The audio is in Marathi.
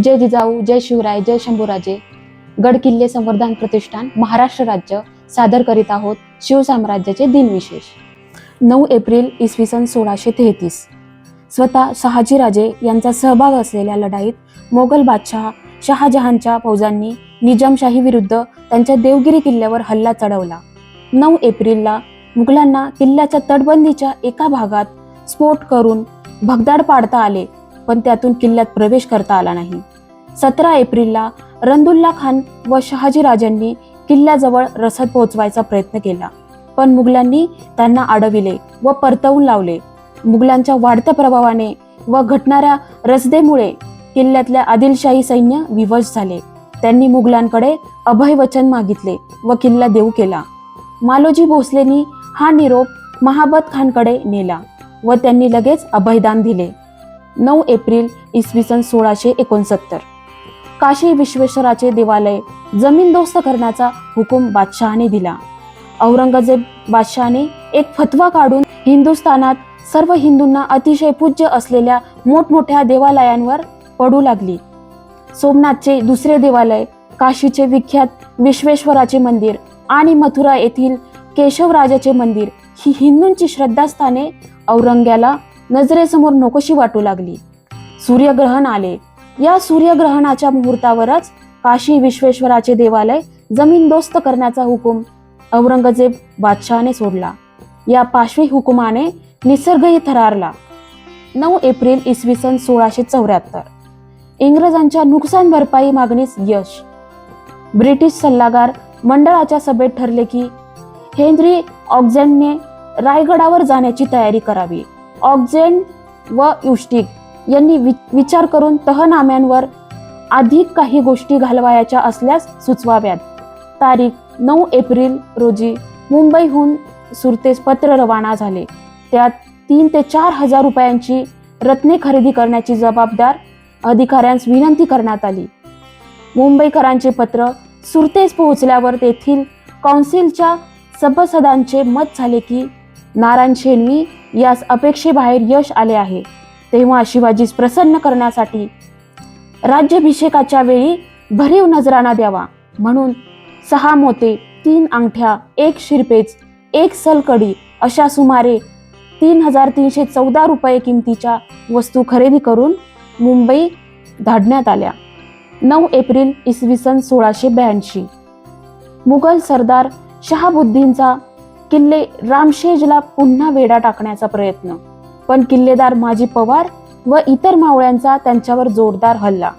जय जिजाऊ जय शिवराय जय शंभूराजे. गड किल्ले संवर्धन प्रतिष्ठान महाराष्ट्र राज्य सादर करीत आहोत शिवसाम्राज्याचे दिनविशेष. नऊ एप्रिल इसवी सन सोळाशे तेहतीस. स्वतः शहाजीराजे यांचा सहभाग असलेल्या लढाईत मोगल बादशहा शहाजहानच्या फौजांनी निजामशाही विरुद्ध त्यांच्या देवगिरी किल्ल्यावर हल्ला चढवला. नऊ एप्रिलला मुघलांना किल्ल्याच्या तटबंदीच्या एका भागात स्फोट करून भगदाड पाडता आले. पण त्यातून किल्ल्यात प्रवेश करता आला नाही. सतरा एप्रिलला रंदुल्ला खान व शहाजीराजांनी किल्ल्याजवळ रसद पोहोचवायचा प्रयत्न केला. पण मुघलांनी त्यांना अडविले व परतवून लावले. मुघलांच्या वाढत्या प्रभावाने व घटणाऱ्या रसदेमुळे किल्ल्यातल्या आदिलशाही सैन्य विवश झाले. त्यांनी मुघलांकडे अभय वचन मागितले व किल्ला देऊ केला. मालोजी भोसलेनी हा निरोप महाबत खानकडे नेला व त्यांनी लगेच अभयदान दिले. नऊ एप्रिल इसवी सन सोळाशे एकोणसत्तर. काशी विश्वेश्वराचे देवालय जमीनदोस्त करण्याचा हुकूम बादशहाने दिला. औरंगजेब बादशहाने एक फतवा काढून हिंदुस्थानात सर्व हिंदूंना अतिशय पूज्य असलेल्या मोठमोठ्या देवालयांवर पडू लागली. सोमनाथचे दुसरे देवालय काशीचे विख्यात विश्वेश्वराचे मंदिर आणि मथुरा येथील केशवराजाचे मंदिर ही हिंदूंची श्रद्धास्थाने औरंग्याला नजरेसमोर नकोशी वाटू लागली. सूर्यग्रहण आले. या सूर्यग्रहणाच्या मुहूर्तावरच काशी विश्वेश्वराचे देवालय जमीनदोस्त करण्याचा हुकूम औरंगजेब बादशहाने सोडला. या पाशवी हुकुमाने निसर्गही थरारला. नऊ एप्रिल इसवी सन सोळाशे चौऱ्याहत्तर. इंग्रजांच्या नुकसान भरपाई मागणीस यश. ब्रिटिश सल्लागार मंडळाच्या सभेत ठरले की हेनरी ऑक्झेंडने रायगडावर जाण्याची तयारी करावी. ऑक्झेन व युष्टिक यांनी वि- विचार करून तहनाम्यांवर अधिक काही गोष्टी घालवायच्या असल्यास सुचवाव्यात. तारीख नऊ एप्रिल रोजी मुंबईहून सुरतेस पत्र रवाना झाले. त्यात तीन ते चार हजार रुपयांची रत्ने खरेदी करण्याची जबाबदार अधिकाऱ्यांस विनंती करण्यात आली. मुंबईकरांचे पत्र सुरतेस पोहोचल्यावर तेथील कौन्सिलच्या सभासदांचे मत झाले की नारायण यास अपेक्षेबाहेर यश आले आहे. तेव्हा शिवाजीस प्रसन्न करण्यासाठी राज्याभिषेकाच्या वेळी भरीव नजराणा द्यावा. म्हणून सहा मोते तीन अंगठ्या एक शिरपेच एक सलकडी अशा सुमारे तीन हजार तीनशे चौदा रुपये किमतीच्या वस्तू खरेदी करून मुंबई धाडण्यात आल्या. नऊ एप्रिल इसवी सन सोळाशे ब्याऐंशी. मुघल सरदार शहाबुद्दीनचा किल्ले रामशेजला पुन्हा वेढा टाकण्याचा प्रयत्न. पण किल्लेदार माजी पवार व इतर मावळ्यांचा त्यांच्यावर जोरदार हल्ला.